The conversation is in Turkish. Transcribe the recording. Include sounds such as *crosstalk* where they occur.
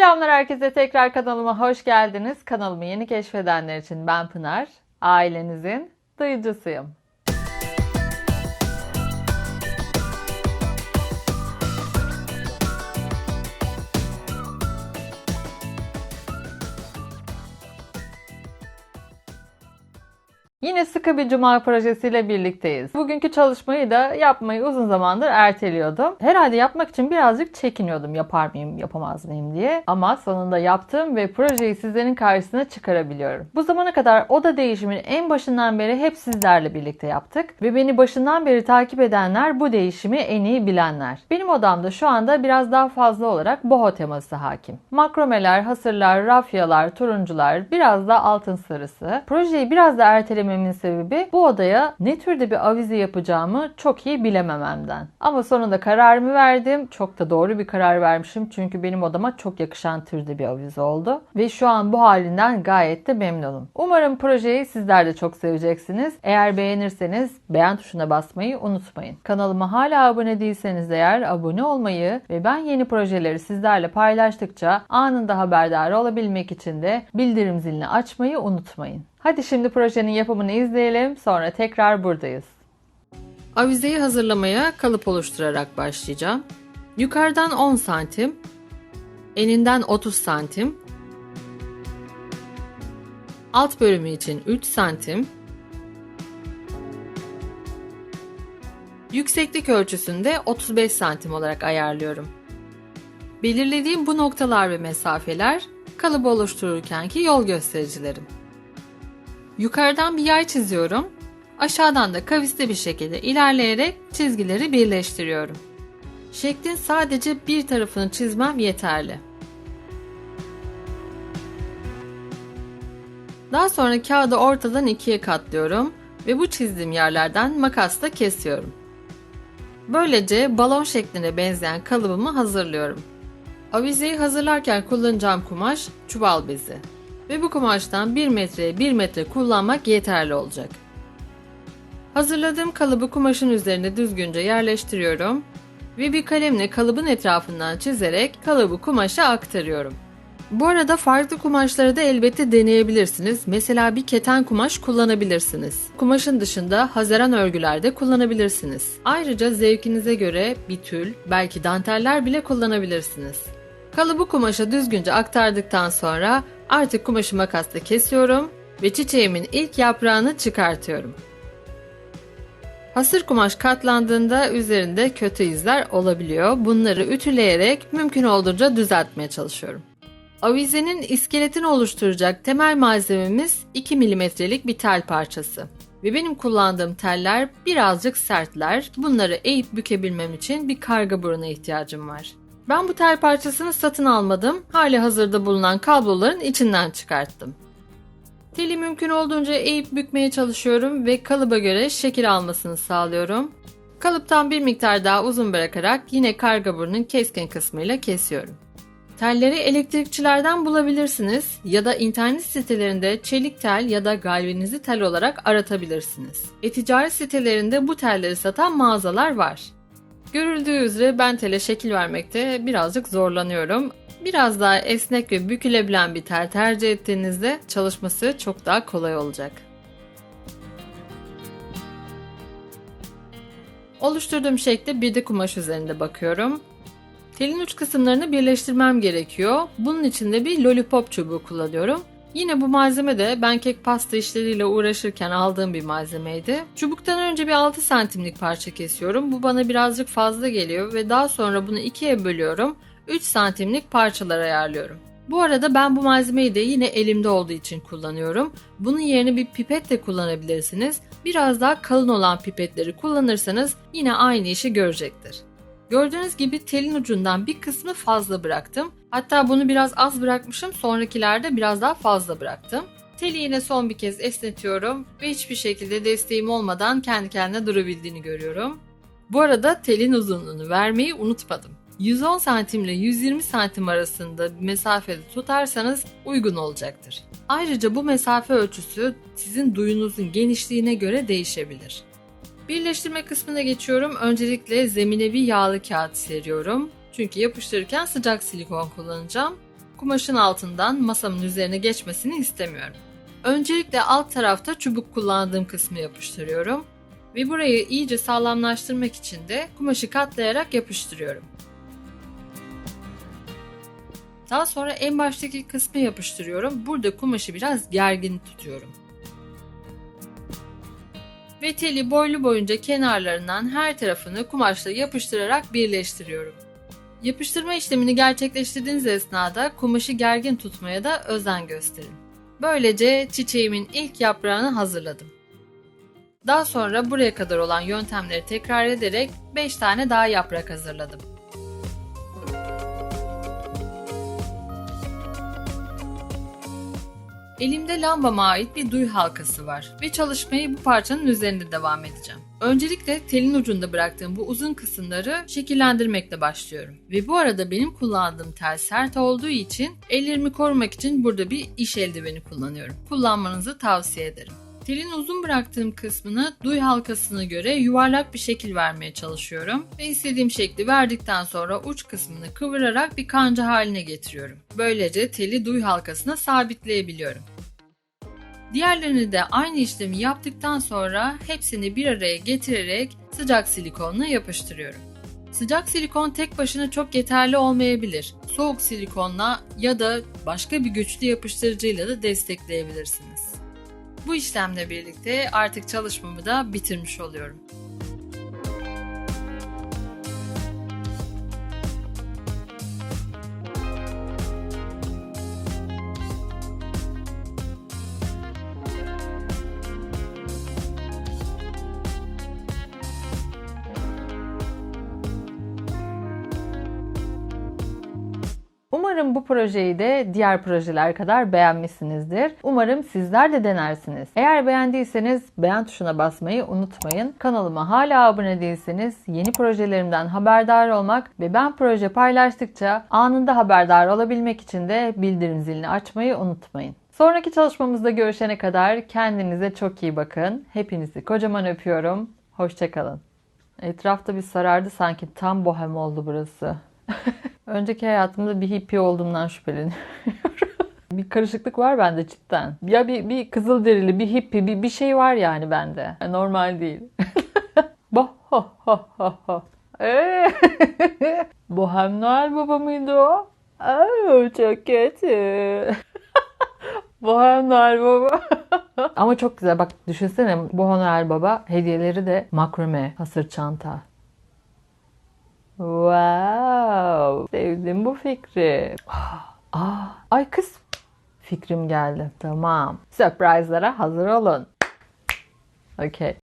Selamlar herkese tekrar kanalıma hoş geldiniz. Kanalımı yeni keşfedenler için ben Pınar. Ailenizin duyucusuyum. Yine sıkı bir cuma projesiyle birlikteyiz. Bugünkü çalışmayı da yapmayı uzun zamandır erteliyordum. Herhalde yapmak için birazcık çekiniyordum yapar mıyım yapamaz mıyım diye. Ama sonunda yaptım ve projeyi sizlerin karşısına çıkarabiliyorum. Bu zamana kadar oda değişimini en başından beri hep sizlerle birlikte yaptık. Ve beni başından beri takip edenler bu değişimi en iyi bilenler. Benim odamda şu anda biraz daha fazla olarak boho teması hakim. Makromeler, hasırlar, rafyalar, turuncular, biraz da altın sarısı. Projeyi biraz da ertelememin sebebi bu odaya ne türde bir avize yapacağımı çok iyi bilemememden. Ama sonunda kararımı verdim. Çok da doğru bir karar vermişim. Çünkü benim odama çok yakışan türde bir avize oldu. Ve şu an bu halinden gayet de memnunum. Umarım projeyi sizler de çok seveceksiniz. Eğer beğenirseniz beğen tuşuna basmayı unutmayın. Kanalıma hala abone değilseniz eğer abone olmayı ve ben yeni projeleri sizlerle paylaştıkça anında haberdar olabilmek için de bildirim zilini açmayı unutmayın. Hadi şimdi projenin yapımını izleyelim sonra tekrar buradayız. Avizeyi hazırlamaya kalıp oluşturarak başlayacağım. Yukarıdan 10 santim, eninden 30 santim, alt bölümü için 3 santim, yükseklik ölçüsünde 35 santim olarak ayarlıyorum. Belirlediğim bu noktalar ve mesafeler kalıbı oluştururkenki yol göstericilerim. Yukarıdan bir yay çiziyorum. Aşağıdan da kavisli bir şekilde ilerleyerek çizgileri birleştiriyorum. Şeklin sadece bir tarafını çizmem yeterli. Daha sonra kağıdı ortadan ikiye katlıyorum ve bu çizdiğim yerlerden makasla kesiyorum. Böylece balon şekline benzeyen kalıbımı hazırlıyorum. Avizeyi hazırlarken kullanacağım kumaş çuval bezi ve bu kumaştan 1 metreye 1 metre kullanmak yeterli olacak. Hazırladığım kalıbı kumaşın üzerine düzgünce yerleştiriyorum ve bir kalemle kalıbın etrafından çizerek kalıbı kumaşa aktarıyorum. Bu arada farklı kumaşları da elbette deneyebilirsiniz. Mesela bir keten kumaş kullanabilirsiniz. Kumaşın dışında hazeran örgüler de kullanabilirsiniz. Ayrıca zevkinize göre bir tül, belki danteller bile kullanabilirsiniz. Kalıbı kumaşa düzgünce aktardıktan sonra artık kumaşı makasla kesiyorum ve çiçeğimin ilk yaprağını çıkartıyorum. Hasır kumaş katlandığında üzerinde kötü izler olabiliyor. Bunları ütüleyerek mümkün olduğunca düzeltmeye çalışıyorum. Avizenin iskeletini oluşturacak temel malzememiz 2 milimetrelik bir tel parçası. Ve benim kullandığım teller birazcık sertler. Bunları eğip bükebilmem için bir karga buruna ihtiyacım var. Ben bu tel parçasını satın almadım. Hali hazırda bulunan kabloların içinden çıkarttım. Teli mümkün olduğunca eğip bükmeye çalışıyorum ve kalıba göre şekil almasını sağlıyorum. Kalıptan bir miktar daha uzun bırakarak yine karga burnun keskin kısmıyla kesiyorum. Telleri elektrikçilerden bulabilirsiniz ya da internet sitelerinde çelik tel ya da galvanize tel olarak aratabilirsiniz. E-ticaret sitelerinde bu telleri satan mağazalar var. Görüldüğü üzere ben tele şekil vermekte birazcık zorlanıyorum. Biraz daha esnek ve bükülebilen bir tel tercih ettiğinizde çalışması çok daha kolay olacak. Oluşturduğum şekle bir de kumaş üzerinde bakıyorum. Telin uç kısımlarını birleştirmem gerekiyor. Bunun için de bir lollipop çubuğu kullanıyorum. Yine bu malzeme de ben kek pasta işleriyle uğraşırken aldığım bir malzemeydi. Çubuktan önce bir 6 santimlik parça kesiyorum. Bu bana birazcık fazla geliyor ve daha sonra bunu ikiye bölüyorum. 3 santimlik parçalar ayarlıyorum. Bu arada ben bu malzemeyi de yine elimde olduğu için kullanıyorum. Bunun yerine bir pipet de kullanabilirsiniz. Biraz daha kalın olan pipetleri kullanırsanız yine aynı işi görecektir. Gördüğünüz gibi telin ucundan bir kısmı fazla bıraktım. Hatta bunu biraz az bırakmışım. Sonrakilerde biraz daha fazla bıraktım. Teli yine son bir kez esnetiyorum ve hiçbir şekilde desteğim olmadan kendi kendine durabildiğini görüyorum. Bu arada telin uzunluğunu vermeyi unutmadım. 110 santim ile 120 santim arasında bir mesafede tutarsanız uygun olacaktır. Ayrıca bu mesafe ölçüsü sizin duyunuzun genişliğine göre değişebilir. Birleştirme kısmına geçiyorum. Öncelikle zemine bir yağlı kağıt seriyorum. Çünkü yapıştırırken sıcak silikon kullanacağım. kumaşın altından masamın üzerine geçmesini istemiyorum. Öncelikle alt tarafta çubuk kullandığım kısmı yapıştırıyorum ve burayı iyice sağlamlaştırmak için de kumaşı katlayarak yapıştırıyorum. Daha sonra en baştaki kısmı yapıştırıyorum. Burada kumaşı biraz gergin tutuyorum. Ve teli boylu boyunca kenarlarından her tarafını kumaşla yapıştırarak birleştiriyorum. Yapıştırma işlemini gerçekleştirdiğiniz esnada kumaşı gergin tutmaya da özen gösterin. Böylece çiçeğimin ilk yaprağını hazırladım. Daha sonra buraya kadar olan yöntemleri tekrar ederek 5 tane daha yaprak hazırladım. Elimde lambama ait bir duy halkası var ve çalışmayı bu parçanın üzerinde devam edeceğim. Öncelikle telin ucunda bıraktığım bu uzun kısımları şekillendirmekle başlıyorum. Ve bu arada benim kullandığım tel sert olduğu için ellerimi korumak için burada bir iş eldiveni kullanıyorum. Kullanmanızı tavsiye ederim. Telin uzun bıraktığım kısmını duy halkasına göre yuvarlak bir şekil vermeye çalışıyorum ve istediğim şekli verdikten sonra uç kısmını kıvırarak bir kanca haline getiriyorum. Böylece teli duy halkasına sabitleyebiliyorum. Diğerlerini de aynı işlemi yaptıktan sonra hepsini bir araya getirerek sıcak silikonla yapıştırıyorum. Sıcak silikon tek başına çok yeterli olmayabilir. Soğuk silikonla ya da başka bir güçlü yapıştırıcıyla da destekleyebilirsiniz. Bu işlemle birlikte artık çalışmamı da bitirmiş oluyorum. Umarım bu projeyi de diğer projeler kadar beğenmişsinizdir. Umarım sizler de denersiniz. Eğer beğendiyseniz beğen tuşuna basmayı unutmayın. Kanalıma hala abone değilseniz yeni projelerimden haberdar olmak ve ben proje paylaştıkça anında haberdar olabilmek için de bildirim zilini açmayı unutmayın. Sonraki çalışmamızda görüşene kadar kendinize çok iyi bakın. Hepinizi kocaman öpüyorum. Hoşçakalın. Etrafta bir sarardı sanki tam bohem oldu burası. *laughs* Önceki hayatımda bir hippie olduğumdan şüpheleniyorum. *laughs* bir karışıklık var bende cidden. Ya bir, bir kızıl derili, bir hippie, bir, bir şey var yani bende. Normal değil. Bah ha ha Noel baba mıydı o? Oo, çok kötü. *laughs* Bohem Noel baba. Ama çok güzel bak düşünsene Bohem Noel baba hediyeleri de makrame, hasır çanta. Wow, sevdim bu fikri. Aa, *gasps* ay kız fikrim geldi. Tamam. Surprise'lara hazır olun. Okay.